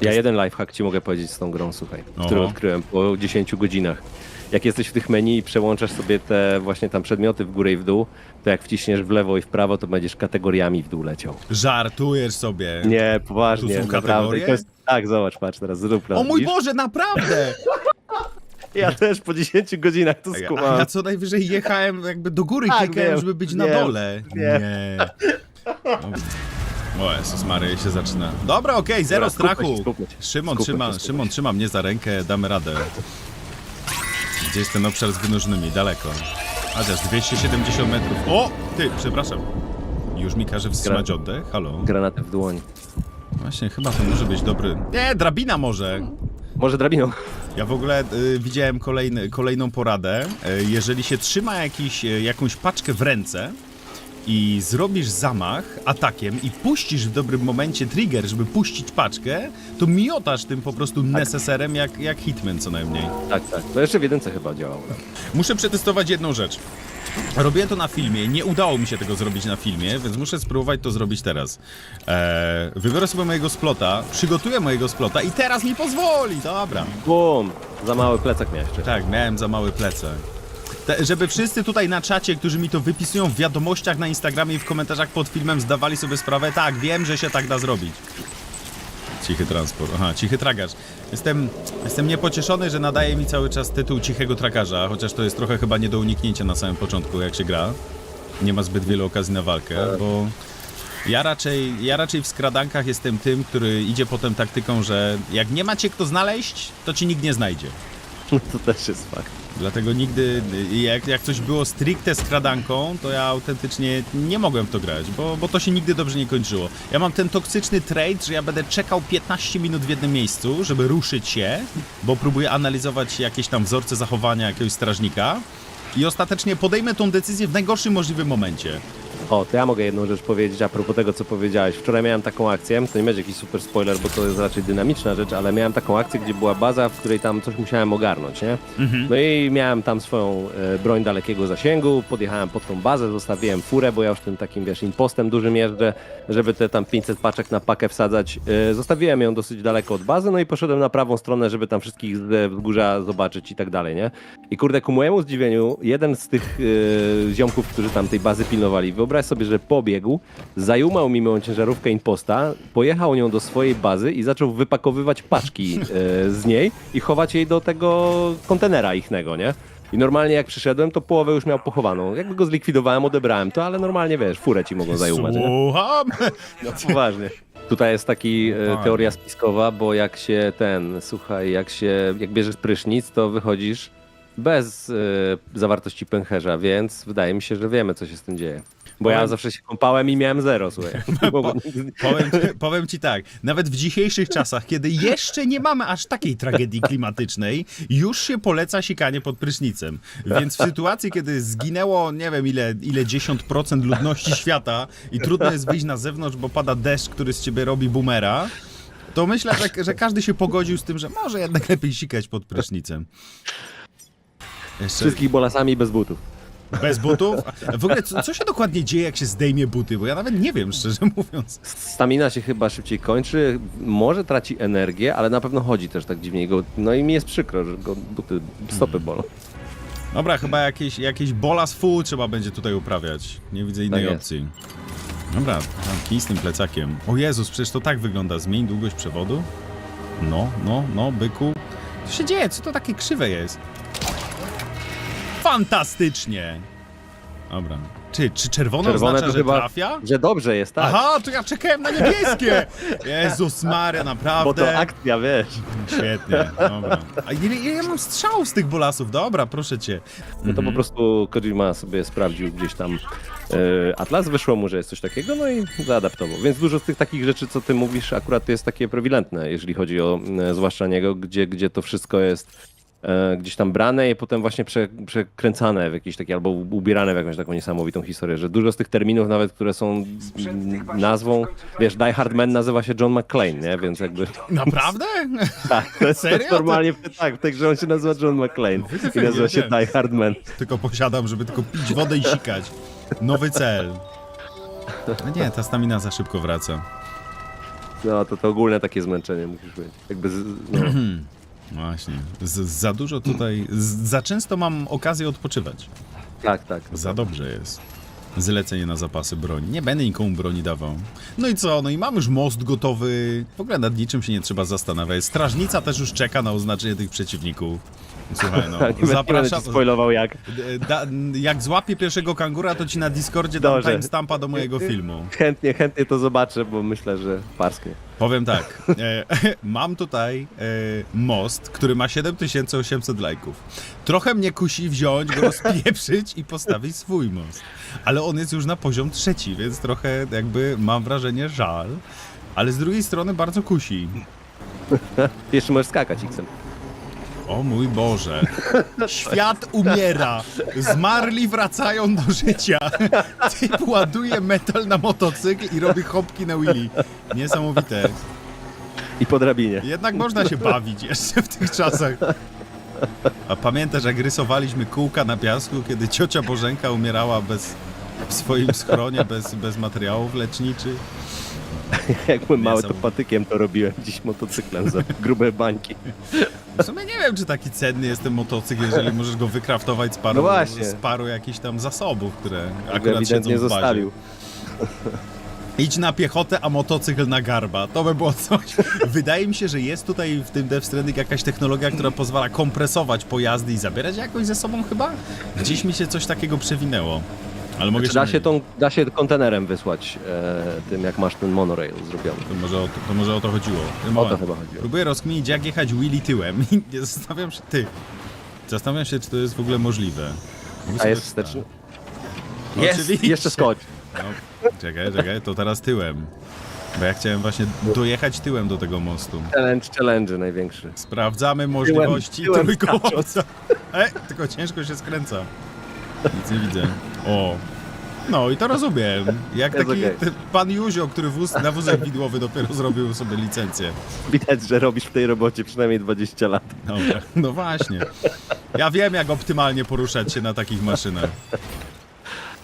Ja jeden lifehack ci mogę powiedzieć z tą grą, słuchaj, który Oho. odkryłem po 10 godzinach. Jak jesteś w tych menu i przełączasz sobie te właśnie tam przedmioty w górę i w dół, to jak wciśniesz w lewo i w prawo, to będziesz kategoriami w dół leciał. Żartujesz sobie. Nie, poważnie, Tu są naprawdę. To jest... Tak, zobacz, patrz teraz, zrób O mój Boże, naprawdę! Ja też po 10 godzinach to A ja, skumałem. a ja co najwyżej jechałem jakby do góry, Tak, klikałem, wiem, żeby być na wiem, dole. wiem. Nie. O Jezus Mary, się zaczyna. Dobra, okej, zero Dobra, skupmy strachu. się, skupmy się. Szymon Skupmy trzyma, się, Szymon trzyma mnie za rękę, damy radę. Gdzie jest ten obszar z wynożnymi? Daleko. Chociaż 270 metrów. O! Ty, przepraszam. Już mi każe wstrzymać oddech? Halo? Granaty w dłoń. Właśnie, chyba to może być dobry... Nie, drabina może. Może drabiną? Ja w ogóle y, widziałem kolejny, kolejną poradę. Y, jeżeli się trzyma jakiś, y, jakąś paczkę w ręce i zrobisz zamach atakiem i puścisz w dobrym momencie trigger, żeby puścić paczkę, to miotasz tym po prostu neseserem jak, jak Hitman co najmniej. Tak, tak. To jeszcze w jedynce chyba działało. Muszę przetestować jedną rzecz. Robię to na filmie, nie udało mi się tego zrobić na filmie, więc muszę spróbować to zrobić teraz. Eee, wybiorę sobie mojego splota, przygotuję mojego splota i teraz mi pozwoli, dobra. Bum! Za mały plecak miałeś. Tak, miałem za mały plecak. Te, żeby wszyscy tutaj na czacie, którzy mi to wypisują w wiadomościach na Instagramie i w komentarzach pod filmem, zdawali sobie sprawę, tak, wiem, że się tak da zrobić. Cichy transport, aha, cichy tragarz. Jestem, jestem niepocieszony, że nadaje mi cały czas tytuł cichego tragarza, chociaż to jest trochę chyba nie do uniknięcia na samym początku, jak się gra. Nie ma zbyt wielu okazji na walkę, bo ja raczej, ja raczej w skradankach jestem tym, który idzie potem taktyką, że jak nie macie kto znaleźć, to ci nikt nie znajdzie. To też jest fakt. Dlatego nigdy, jak, jak coś było stricte skradanką, to ja autentycznie nie mogłem w to grać, bo, bo to się nigdy dobrze nie kończyło. Ja mam ten toksyczny trade, że ja będę czekał 15 minut w jednym miejscu, żeby ruszyć się, bo próbuję analizować jakieś tam wzorce zachowania jakiegoś strażnika i ostatecznie podejmę tą decyzję w najgorszym możliwym momencie. O, to ja mogę jedną rzecz powiedzieć a propos tego, co powiedziałeś. Wczoraj miałem taką akcję, to nie będzie jakiś super spoiler, bo to jest raczej dynamiczna rzecz, ale miałem taką akcję, gdzie była baza, w której tam coś musiałem ogarnąć, nie? No i miałem tam swoją e, broń dalekiego zasięgu, podjechałem pod tą bazę, zostawiłem furę, bo ja już tym takim, wiesz, impostem dużym jeżdżę, żeby te tam 500 paczek na pakę wsadzać. E, zostawiłem ją dosyć daleko od bazy, no i poszedłem na prawą stronę, żeby tam wszystkich z wzgórza zobaczyć i tak dalej, nie? I kurde, ku mojemu zdziwieniu, jeden z tych e, ziomków, którzy tam tej bazy pilnowali, wyobraź sobie, że pobiegł, zajumał mi moją ciężarówkę imposta, pojechał nią do swojej bazy i zaczął wypakowywać paczki e, z niej i chować jej do tego kontenera ichnego, nie? I normalnie jak przyszedłem, to połowę już miał pochowaną. Jakby go zlikwidowałem, odebrałem to, ale normalnie, wiesz, furę ci mogą zajumać, nie? Słucham! No poważnie. Tutaj jest taki e, teoria spiskowa, bo jak się ten, słuchaj, jak się, jak bierzesz prysznic, to wychodzisz bez e, zawartości pęcherza, więc wydaje mi się, że wiemy, co się z tym dzieje. Bo ja zawsze się kąpałem i miałem zero, słuchaj. Powiem, powiem ci tak, nawet w dzisiejszych czasach, kiedy jeszcze nie mamy aż takiej tragedii klimatycznej, już się poleca sikanie pod prysznicem. Więc w sytuacji, kiedy zginęło, nie wiem ile, ile 10% ludności świata i trudno jest wyjść na zewnątrz, bo pada deszcz, który z ciebie robi boomera, to myślę, że, że każdy się pogodził z tym, że może jednak lepiej sikać pod prysznicem. Jeszcze Wszystkich bolasami bez butów. Bez butów? W ogóle, co, co się dokładnie dzieje, jak się zdejmie buty? Bo ja nawet nie wiem, szczerze mówiąc. Stamina się chyba szybciej kończy, może traci energię, ale na pewno chodzi też tak dziwnie. Go, no i mi jest przykro, że go buty, stopy bolą. Dobra, chyba jakieś, jakieś bolas full trzeba będzie tutaj uprawiać. Nie widzę innej Tak jest. opcji. Dobra, tam z tym plecakiem. O Jezus, przecież to tak wygląda. Zmień długość przewodu. No, no, no, byku. Co się dzieje? Co to takie krzywe jest? Fantastycznie! Dobra. Czy, czy czerwone, Czerwone oznacza, to że chyba, trafia? że dobrze jest, tak. Aha, to ja czekałem na niebieskie! Jezus Maria, naprawdę. Bo to akcja, wiesz. Świetnie, dobra. A ile, ile ja mam strzałów z tych bolasów? Dobra, proszę cię. No to po prostu Kojima sobie sprawdził gdzieś tam e, Atlas, wyszło mu, że jest coś takiego, no i zaadaptował. Więc dużo z tych takich rzeczy, co ty mówisz, akurat jest takie prowilentne, jeżeli chodzi o e, zwłaszcza niego, gdzie, gdzie to wszystko jest gdzieś tam brane i potem właśnie prze, przekręcane w jakieś takie, albo ubierane w jakąś taką niesamowitą historię, że dużo z tych terminów nawet, które są nazwą, wiesz, Die Hard Man nazywa się John McClane, nie? Więc jakby Naprawdę? tak, to jest Serio? normalnie tak, także on się nazywa John McClane i nazywa się. Die Hard Man. Tylko posiadam, żeby tylko pić wodę i sikać. Nowy cel. No nie, ta stamina za szybko wraca. No to, to ogólne takie zmęczenie musisz mieć. Jakby, z, no, Właśnie. Z, za dużo tutaj. Z, za często mam okazję odpoczywać. tak, tak. Za dobrze jest. Zlecenie na zapasy broni. Nie będę nikomu broni dawał. No i co? No i mam już most gotowy. W ogóle nad niczym się nie trzeba zastanawiać. Strażnica też już czeka na oznaczenie tych przeciwników. Słuchaj, no. Będę Zapraszam. spoilował jak. E, Da, jak złapię pierwszego kangura, to ci na Discordzie dam Dobrze. timestampa do mojego filmu. Chętnie, chętnie to zobaczę, bo myślę, że parsknie. Powiem tak. E, mam tutaj e, most, który ma 7800 lajków. Trochę mnie kusi wziąć, go rozpieprzyć i postawić swój most. Ale on jest już na poziom trzeci, więc trochę jakby mam wrażenie żal. Ale z drugiej strony bardzo kusi. Jeszcze możesz skakać X-em. O mój Boże. Świat umiera. Zmarli wracają do życia. Typ ładuje metal na motocykl i robi hopki na Willy. Niesamowite. I po drabinie. Jednak można się bawić jeszcze w tych czasach. A pamiętasz, jak rysowaliśmy kółka na piasku, kiedy ciocia Bożenka umierała bez, w swoim schronie, bez, bez materiałów leczniczych? Jak byłem mały, to patykiem to robiłem, dziś motocyklem za grube bańki. W sumie nie wiem, czy taki cenny jest ten motocykl, jeżeli możesz go wykraftować z paru, No właśnie. z paru jakichś tam zasobów, które akurat siedzą Ewidentnie w bazie. zostawił. Idź na piechotę, a motocykl na garba. To by było coś. Wydaje mi się, że jest tutaj w tym Death Stranding jakaś technologia, która pozwala kompresować pojazdy i zabierać je jakoś ze sobą chyba? Gdzieś mi się coś takiego przewinęło. Ale mogę Czy da się, tą, da się kontenerem wysłać e, tym, jak masz ten monorail zrobiony. To może, o to, to może o to chodziło. O to chyba chodziło. Próbuję rozkminić, jak jechać Willy tyłem i nie zastanawiam się, ty. Zastanawiam się, czy to jest w ogóle możliwe. A jest wsteczny? No Jest! oczywiście. Jeszcze skocz. No, czekaj, czekaj, to teraz tyłem. Bo ja chciałem właśnie dojechać tyłem do tego mostu. Challenge, challenge największy. Sprawdzamy możliwości tyłem trójkołowca. E, tylko ciężko się skręca. Nic nie widzę. O. No i to rozumiem. Jak Jest taki okej. ten pan Józio, który wóz, na wózek widłowy dopiero zrobił sobie licencję. Widać, że robisz w tej robocie przynajmniej 20 lat. Dobra, no właśnie. Ja wiem, jak optymalnie poruszać się na takich maszynach.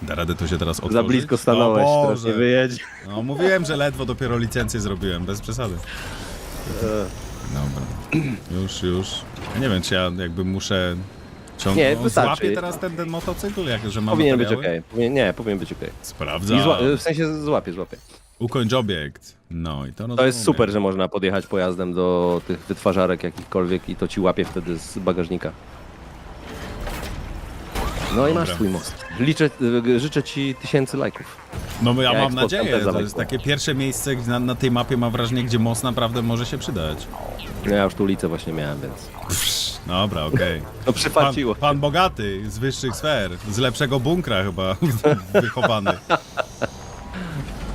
Da radę to się teraz otworzyć? Za blisko stanąłeś, O teraz nie wyjedź. No mówiłem, że ledwo dopiero licencję zrobiłem, bez przesady. Dobra. Już, już. Nie wiem, czy ja jakby muszę Nie, ciągnąć. wystarczy. Złapię teraz ten, ten motocykl, jak, że mam Powinien być materiały? okej. Powinien, nie, powinien być okej. Sprawdzam. I zła- W sensie złapie, złapie. Ukończ obiekt. No i to To jest super, że można podjechać pojazdem do tych wytwarzarek jakichkolwiek i to ci łapie wtedy z bagażnika. No i masz swój most. Liczę, y, życzę ci tysięcy lajków. No ja, Ja jak mam spotkam nadzieję, też to jest takie pierwsze miejsce gdzie na, na tej mapie mam wrażenie, gdzie most naprawdę może się przydać. No ja już tu ulicę właśnie miałem, więc... Dobra, okej. No Pan, przyfarciło. pan bogaty, z wyższych sfer, z lepszego bunkra chyba wychowany.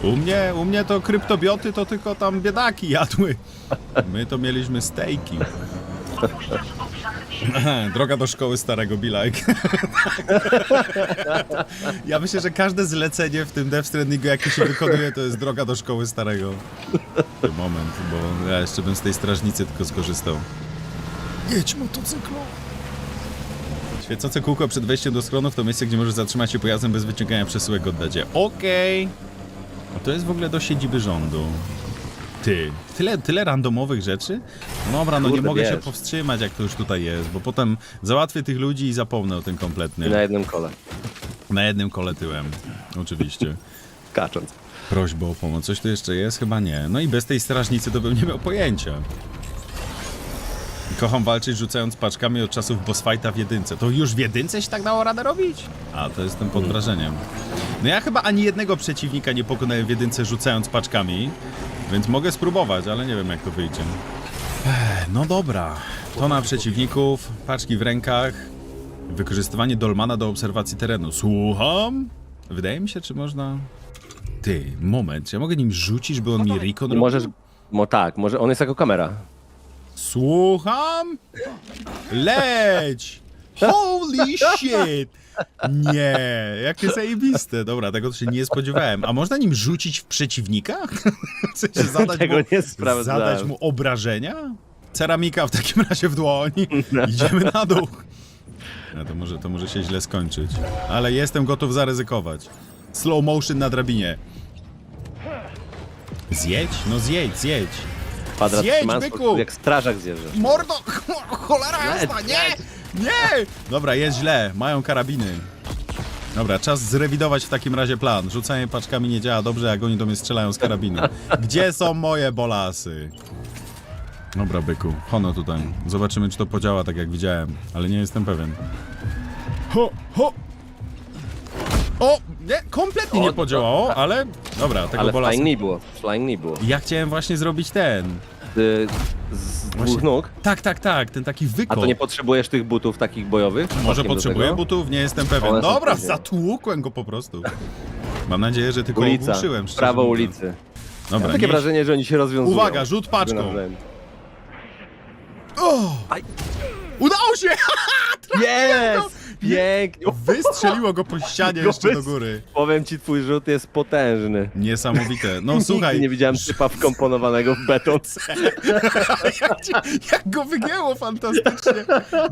U mnie, u mnie to kryptobioty to tylko tam biedaki jadły. My to mieliśmy stejki. Droga do szkoły starego Bilajk. Ja myślę, że każde zlecenie w tym Death Strandingu, jakie się wykonuje, to jest droga do szkoły starego. Moment, bo ja jeszcze bym z tej strażnicy tylko skorzystał. Jedź motocyklo. Świecące kółko przed wejściem do schronów to miejsce, gdzie możesz zatrzymać się pojazdem bez wyciągania przesyłek oddacie. Okej. A to jest w ogóle do siedziby rządu. Ty, tyle, tyle randomowych rzeczy? No dobra, no nie Kurde, mogę się wiesz. powstrzymać, jak to już tutaj jest, bo potem załatwię tych ludzi i zapomnę o tym kompletnie. Na jednym kole. Na jednym kole tyłem, oczywiście. Kacząc. Prośba o pomoc. Coś tu jeszcze jest? Chyba nie. No i bez tej strażnicy to bym nie miał pojęcia. Kocham walczyć rzucając paczkami od czasów boss fighta w jedynce. To już w jedynce się tak dało radę robić? A, to jestem pod wrażeniem. No ja chyba ani jednego przeciwnika nie pokonałem w jedynce rzucając paczkami, więc mogę spróbować, ale nie wiem jak to wyjdzie. Ech, no dobra. To na przeciwników, paczki w rękach, wykorzystywanie dolmana do obserwacji terenu. Słucham? Wydaje mi się, czy można... Ty, moment, ja mogę nim rzucić, by on mi recon I robił? możesz... No tak, może on jest jako kamera. Słucham? Leć! Holy shit! Nie, jakie zajebiste. Dobra, tego się nie spodziewałem. A można nim rzucić w przeciwnika? W sensie zadać Tego mu, nie sprawdzałem. zadać mu obrażenia? Ceramika w takim razie w dłoni. Idziemy na dół. No to może, to może się źle skończyć. Ale jestem gotów zaryzykować. Slow motion na drabinie. Zjedź? No zjedź, zjedź. Kwadrat Zjedź, trzymanstwo, byku! jak strażak zjeżdżasz. Mordo! Cholera jasna, nie! Nie! Dobra, jest źle, mają karabiny. Dobra, czas zrewidować w takim razie plan. Rzucanie paczkami nie działa dobrze, jak oni do mnie strzelają z karabinu. Gdzie są moje bolasy? Dobra, byku, hono tutaj. Zobaczymy, czy to podziała tak, jak widziałem, ale nie jestem pewien. Ho, ho! O! Nie, kompletnie nie podziałało, ale... Dobra, tego Ale bolasa... flying nie było. Flying nie było. Ja chciałem właśnie zrobić ten. Ty, z dwóch nóg. Tak, tak, tak, ten taki A wykop. to nie potrzebujesz tych butów takich bojowych? Może Przypadkiem do potrzebuję tego? butów? Nie jestem pewien. One są Dobra, później. zatłukłem go po prostu. Mam nadzieję, że tylko Ulica, ogłuszyłem. szczerze prawo mówiąc. ulicy. Dobra, Mam takie nie... wrażenie, że oni się rozwiązują. Uwaga, rzut paczką. Nawzajem. O! Aj. Udało się! Jest! Pięknie! Wystrzeliło go po ścianie Go jeszcze do góry. Powiem ci, twój rzut jest potężny. Niesamowite. No słuchaj, Nigdy nie widziałem typa wkomponowanego w beton. jak, ci- jak go wygięło fantastycznie.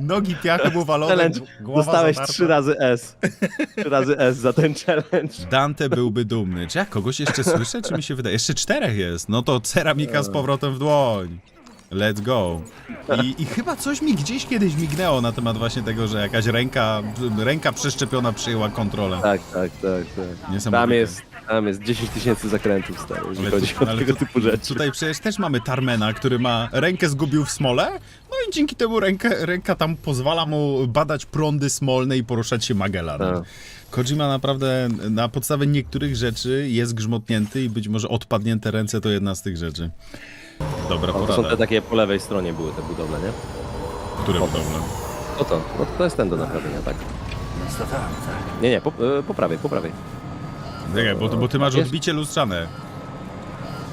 Nogi piachem uwalone, Challenge. głowa Dostałeś trzy razy S. Trzy razy S za ten challenge. Dante byłby dumny. Czy ja kogoś jeszcze słyszę, czy mi się wydaje? Jeszcze czterech jest. No to ceramika z powrotem w dłoń. Let's go. I, I chyba coś mi gdzieś kiedyś mignęło na temat właśnie tego, że jakaś ręka, ręka przeszczepiona przyjęła kontrolę. Tak, tak, tak, tak. Tam jest, tam jest 10 tysięcy zakrętów, stary, jeżeli Ale chodzi tu- o tego typu rzeczy. Tutaj przecież też mamy Tarmena, który ma rękę zgubił w smole, no i dzięki temu rękę, ręka tam pozwala mu badać prądy smolne i poruszać się Magellanem. Tak. Kojima naprawdę na podstawie niektórych rzeczy jest grzmotnięty i być może odpadnięte ręce to jedna z tych rzeczy. Dobra O, to są te takie po lewej stronie były te budowle, nie? Które budowle? No to, no to, to jest ten do naprawienia, tak. Nie, nie, po, e, po prawej, po prawej. Czekaj, bo, bo ty masz Jest- odbicie lustrzane.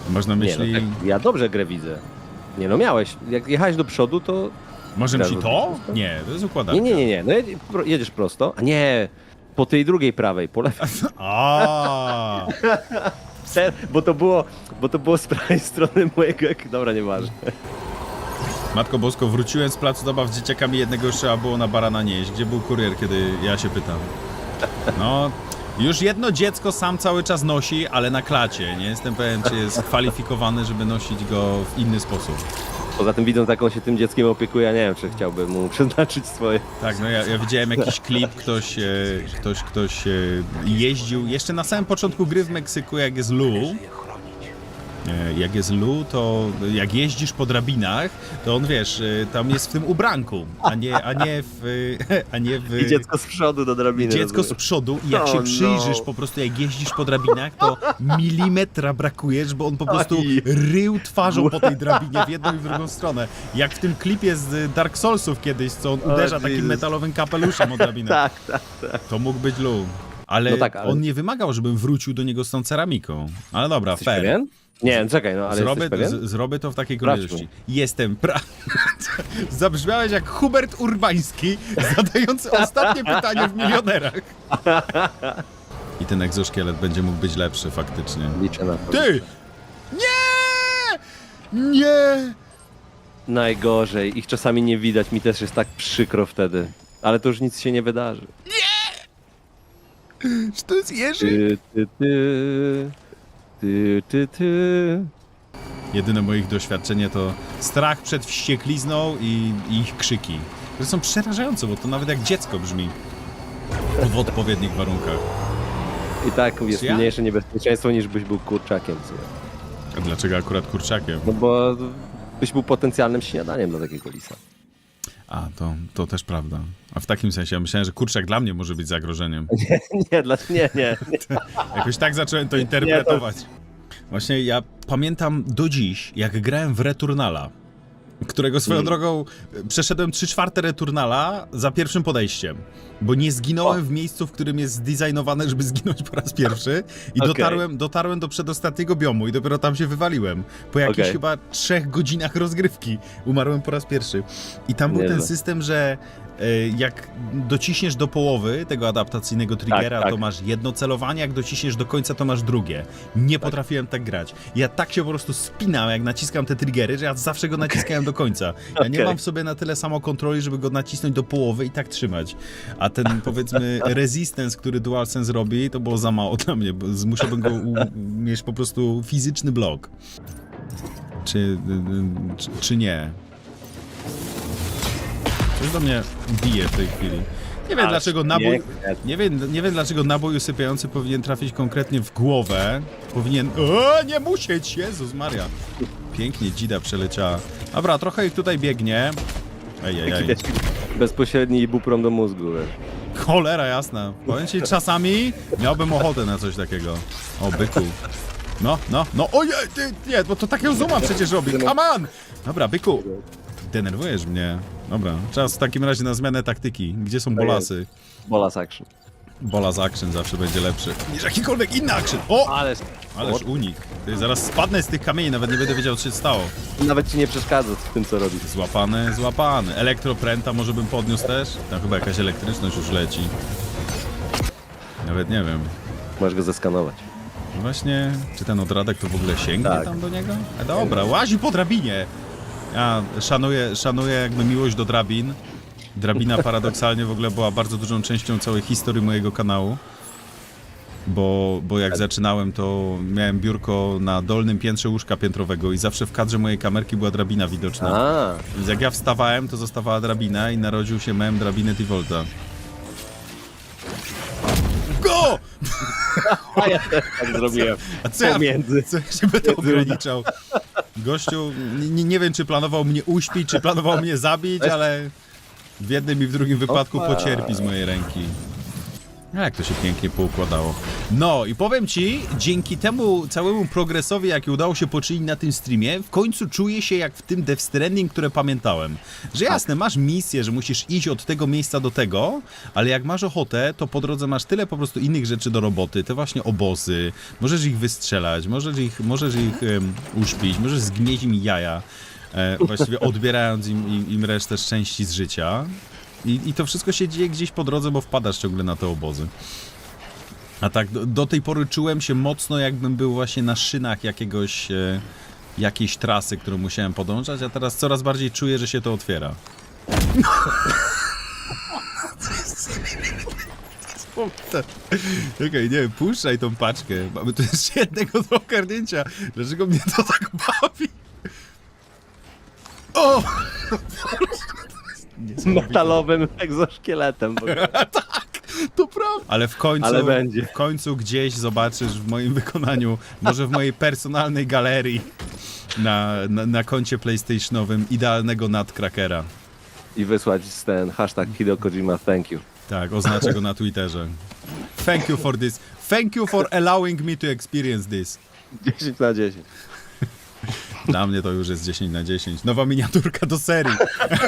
Masz na Nie, myśli... no tak, ja dobrze grę widzę. Nie no, miałeś. Jak jechałeś do przodu, to... Może ci to? Nie, to jest układanka. Nie, nie, nie, nie. No jedzie- pro- jedziesz prosto, a nie, po tej drugiej prawej, po lewej. A, Ser- Bo to było, bo to było z prawej strony mojego... ek- Dobra, nieważne. Matko Bosko, wróciłem z placu zabaw z dzieciakami, jednego już trzeba było na barana nieść. Gdzie był kurier, kiedy ja się pytam? No, już jedno dziecko sam cały czas nosi, ale na klacie. Nie jestem pewien, czy jest kwalifikowany, żeby nosić go w inny sposób. Poza tym widząc, jak on się tym dzieckiem opiekuje, ja nie wiem, czy chciałbym mu przeznaczyć swoje... Tak, no ja, ja widziałem jakiś klip, ktoś, e, ktoś, ktoś e, jeździł, jeszcze na samym początku gry w Meksyku, jak jest Lu, jak jest Lu, to jak jeździsz po drabinach, to on, wiesz, e, tam jest w tym ubranku, a nie, a nie w... A nie w I dziecko z przodu do drabiny. dziecko z rozumiem. przodu i jak Oh się no. przyjrzysz po prostu, jak jeździsz po drabinach, to milimetra brakujesz, bo on po prostu Aj. rył twarzą po tej drabinie w jedną i w drugą stronę. Jak w tym klipie z Dark Soulsów kiedyś, co on uderza takim Jesus. metalowym kapeluszem o drabinę. Tak, tak. To mógł być Lu. Ale, No tak, ale- on nie wymagał, żebym wrócił do niego z tą ceramiką. Ale dobra, Jesteś fair. pewien? Nie, czekaj, no ale Zrobię, jesteś pewien? z, zrobię to w takiej Sprawdźmy. kolejności. Jestem pra... Zabrzmiałeś jak Hubert Urbański, zadający ostatnie pytanie w milionerach. I ten egzoszkielet będzie mógł być lepszy faktycznie. Liczę na to. Ty! Nie! Nie! Najgorzej. Ich czasami nie widać, mi też jest tak przykro wtedy. Ale to już nic się nie wydarzy. Czy to jest Jerzy? Ty, ty, ty. Ty, ty, ty. Jedyne moich doświadczenie to strach przed wścieklizną i, i ich krzyki. Które są przerażające, bo to nawet jak dziecko brzmi. W odpowiednich warunkach. I tak jest ja? mniejsze niebezpieczeństwo niż byś był kurczakiem. co? A dlaczego akurat kurczakiem? No bo byś był potencjalnym śniadaniem dla takiego lisa. A, to, to też prawda. A w takim sensie, ja myślałem, że kurczak dla mnie może być zagrożeniem. Nie, dla, nie, nie. nie. Jakoś tak zacząłem to interpretować. Właśnie ja pamiętam do dziś, jak grałem w Returnala, którego swoją Mm. drogą e, przeszedłem 3 czwarte Returnala za pierwszym podejściem, bo nie zginąłem O. w miejscu, w którym jest zdesignowane, żeby zginąć po raz pierwszy i Okej. dotarłem, dotarłem do przedostatniego biomu i dopiero tam się wywaliłem. Po jakichś Okej. chyba trzech godzinach rozgrywki umarłem po raz pierwszy. I tam był ten system, że jak dociśniesz do połowy tego adaptacyjnego triggera, tak. to masz jedno celowanie, jak dociśniesz do końca, to masz drugie. Nie potrafiłem tak grać. Ja tak się po prostu spinałem, jak naciskam te triggery, że ja zawsze go naciskałem do końca. Ja nie Okej. mam w sobie na tyle samokontroli, żeby go nacisnąć do połowy i tak trzymać. A ten, powiedzmy, resistance, który DualSense robi, to było za mało dla mnie, bo musiałbym go mieć po prostu fizyczny blok. Czy, y, y, czy, czy nie? Coś do mnie bije w tej chwili. Nie wiem, Aż dlaczego nabój... nie, wiem, nie wiem dlaczego nabój usypiający powinien trafić konkretnie w głowę. Powinien... O, nie musieć! Jezus Maria. Pięknie dzida przeleciała. Dobra, trochę ich tutaj biegnie. Ej, ej, ej. Bezpośredni ibuprom do mózgu, wiesz. Cholera jasna. Powiem ci, czasami miałbym ochotę na coś takiego. O, byku. No, no, no. Ojej, ty, nie, bo to takiego zooma przecież robi. Come on! Dobra, byku. Denerwujesz mnie. Dobra, czas w takim razie na zmianę taktyki. Gdzie są bolasy? Bolas action. Bolas action zawsze będzie lepszy niż jakikolwiek inny action. O! Ale Ależ unik. Ty, zaraz spadnę z tych kamieni, nawet nie będę wiedział, co się stało. nawet ci nie przeszkadza w tym, co robi. Złapany, złapany. Elektropręta może bym podniósł też? Tam chyba jakaś elektryczność już leci. Nawet nie wiem. Masz go zeskanować. No Właśnie, czy ten odradek to w ogóle sięgnie Tak. tam do niego? A dobra, łazi po drabinie. Ja szanuję, szanuję jakby miłość do drabin. Drabina paradoksalnie w ogóle była bardzo dużą częścią całej historii mojego kanału. Bo, bo jak zaczynałem, to miałem biurko na dolnym piętrze łóżka piętrowego i zawsze w kadrze mojej kamerki była drabina widoczna. A, Więc jak ja wstawałem, to zostawała drabina i narodził się mem drabiny Tivolta. Go! a ja też tak zrobiłem. A co ja, Pomiędzy. co ja się będę ograniczał? Gościu, nie, nie wiem, czy planował mnie uśpić, czy planował mnie zabić, ale w jednym i w drugim wypadku pocierpi z mojej ręki. A jak to się pięknie poukładało. No i powiem ci, dzięki temu całemu progresowi, jaki udało się poczynić na tym streamie, w końcu czuję się jak w tym Death Stranding, które pamiętałem. Że jasne, masz misję, że musisz iść od tego miejsca do tego, ale jak masz ochotę, to po drodze masz tyle po prostu innych rzeczy do roboty, te właśnie obozy, możesz ich wystrzelać, możesz ich, możesz ich uśpić, możesz zgnieść im jaja, e, właściwie odbierając im, im, im resztę szczęści z życia. I, I to wszystko się dzieje gdzieś po drodze, bo wpadasz ciągle na te obozy. A tak, do, do tej pory czułem się mocno, jakbym był właśnie na szynach jakiegoś, e, jakiejś trasy, którą musiałem podążać, a teraz coraz bardziej czuję, że się to otwiera. Okej, nie, puszczaj tą paczkę. Mamy tu jeszcze jednego do ogarnięcia. Dlaczego mnie to tak bawi? O! Metalowym egzoszkieletem. ogóle. To prawda. Ale w końcu, Ale będzie. w końcu gdzieś zobaczysz w moim wykonaniu, może w mojej personalnej galerii na, na, na koncie PlayStationowym idealnego Nutcrackera. I wysłać ten hashtag Hideo Kojima thank you. Tak, oznaczę go na Twitterze. Thank you for this. Thank you for allowing me to experience this. 10 na 10. Dla mnie to już jest 10 na 10. Nowa miniaturka do serii.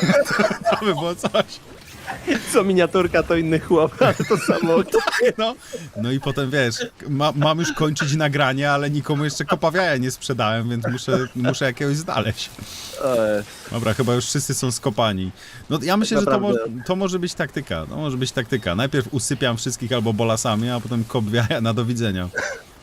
to by było coś. Co miniaturka to inny chłop, ale to samo. No, no i potem wiesz, ma, mam już kończyć nagranie, ale nikomu jeszcze kopawiaja nie sprzedałem, więc muszę, muszę jakiegoś znaleźć. E, Dobra, chyba już wszyscy są skopani. No ja myślę, że to, mo to może być taktyka. To może być taktyka. Najpierw usypiam wszystkich albo bolasami, a potem kop jaja na do widzenia.